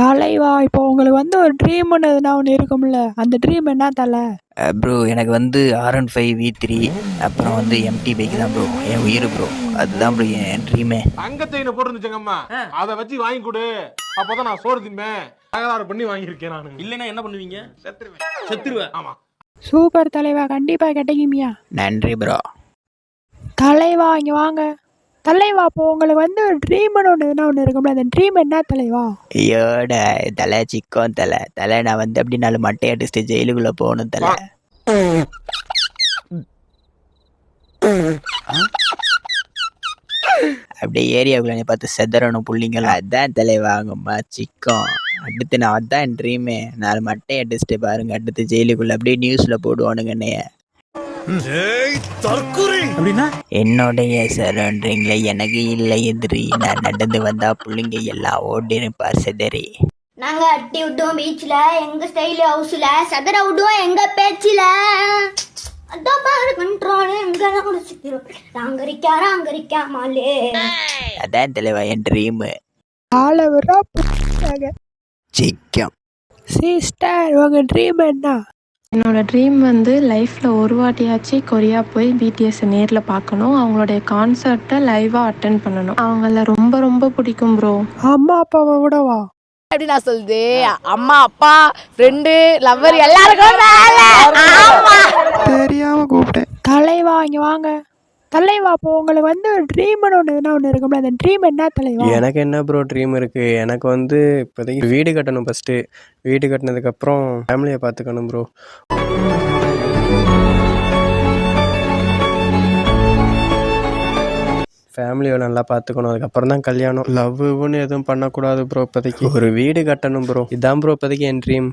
தலைவா இப்போ உங்களுக்கு வந்து ஒரு ட்ரீம்னு எதுனா ஒன்று இருக்கும்ல அந்த ட்ரீம் என்ன தலை? ப்ரோ எனக்கு வந்து R one five V three அப்புறம் வந்து எம்டி பைக் தான் ப்ரோ என் உயிர் ப்ரோ அதுதான் ப்ரோ என் ட்ரீமே தங்க செயினை போட்டுருந்துச்சுங்க அம்மா. அதை வச்சு வாங்கி கொடு. அப்பதான் நான் சோறு திம்பேன். தகராறு பண்ணி வாங்கியிருக்கேன் நானு. இல்லைன்னா என்ன பண்ணுவீங்க? செத்துருவேன். செத்துருவேன் ஆமா. சூப்பர் தலைவா கண்டிப்பாக கிடைக்குமியா நன்றி ப்ரோ தலைவா இங்கே வாங்க. தலைவா அப்போ உங்களுக்கு வந்து ஒரு ட்ரீம்னு ஒன்று எதுனா ஒன்று இருக்கும்ல? அந்த ட்ரீம் என்ன தலைவா? ஐயோட தலை சிக்கன் தலை. தலை நான் வந்து அப்படி நாலு மட்டை அடிச்சுட்டு ஜெயிலுக்குள்ளே போகணும் தலை. அப்படியே ஏரியாவுக்குள்ள நீ பார்த்து செதறணும் புள்ளிங்களா அதான் தலைவாங்கம்மா சிக்கம் அடுத்து நான் அதான் என் ட்ரீமே நாலு மட்டை அடிச்சுட்டு பாருங்க அடுத்து ஜெயிலுக்குள்ள அப்படியே நியூஸ்ல போடுவானுங்க என்னைய. என்னுடைய சரௌண்டிங்ல எனக்கு இல்லை எதிரி. நான் நடந்து வந்தா புள்ளிங்க எல்லாம் ஓடிருப்பார் செதறி. நாங்க அட்டி விட்டோம் பீச்ல எங்க ஸ்டைல் ஹவுஸ்ல சதற விடுவோம் எங்க பேச்சுல. அதான் பாரு கண்ட்ரோல் எங்கெல்லாம் முடிச்சுக்கிறோம் ராங்கரிக்கா ராங்கரிக்கா மாலே அதான் தலைவா என் ட்ரீமு சிக்கம் சிஸ்டர் உங்கள் ட்ரீம் என்ன? என்னோட ட்ரீம் வந்து லைஃப்பில் ஒரு வாட்டியாச்சு கொரியா போய் பிடிஎஸ் நேரில் பார்க்கணும். அவங்களுடைய கான்சர்ட்டை லைவாக அட்டன் பண்ணணும். அவங்கள ரொம்ப ரொம்ப பிடிக்கும் ப்ரோ அம்மா அப்பாவை விடவா? எப்படி நான் சொல்லுது அம்மா அப்பா ஃப்ரெண்டு லவ்வர் எல்லாருக்கும் தெரியாம கூப்பிட்டேன். தலைவா இங்கே வாங்க. தலைவா இப்போ உங்களுக்கு வந்து ஒரு ட்ரீம்னு ஒன்று எதுனா ஒன்று இருக்கும்ல? அந்த ட்ரீம் என்ன தலைவா? எனக்கு என்ன ப்ரோ ட்ரீம் இருக்குது எனக்கு வந்து இப்போதைக்கு வீடு கட்டணும் ஃபஸ்ட்டு வீடு கட்டினதுக்கப்புறம் ஃபேமிலியை பார்த்துக்கணும் ப்ரோ ஃபேமிலியை நல்லா பார்த்துக்கணும் அதுக்கப்புறம் தான் கல்யாணம். லவ்வுன்னு எதுவும் பண்ணக்கூடாது ப்ரோ இப்போதைக்கு. ஒரு வீடு கட்டணும் ப்ரோ இதான் ப்ரோ இப்போதைக்கு என் ட்ரீம்